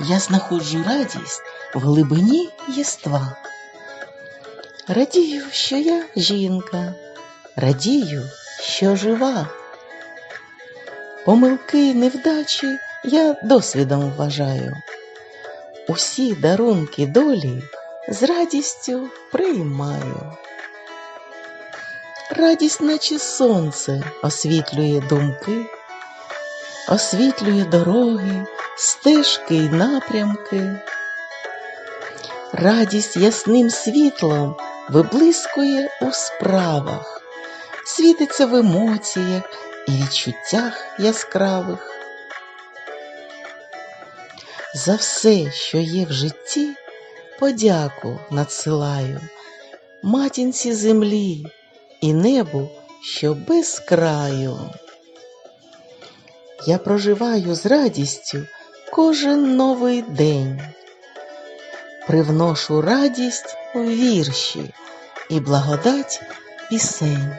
Я знаходжу радість в глибині єства. Радію, що я жінка, радію, що жива. Помилки, невдачі я досвідом вважаю. Усі дарунки долі з радістю приймаю. Радість, наче сонце, освітлює думки, освітлює дороги, стежки й напрямки. Радість ясним світлом виблискує у справах, світиться в емоціях і відчуттях яскравих. За все, що є в житті, подяку надсилаю матінці землі і небу, що без краю. Я проживаю з радістю кожен новий день, привношу радість у вірші і благодать пісень.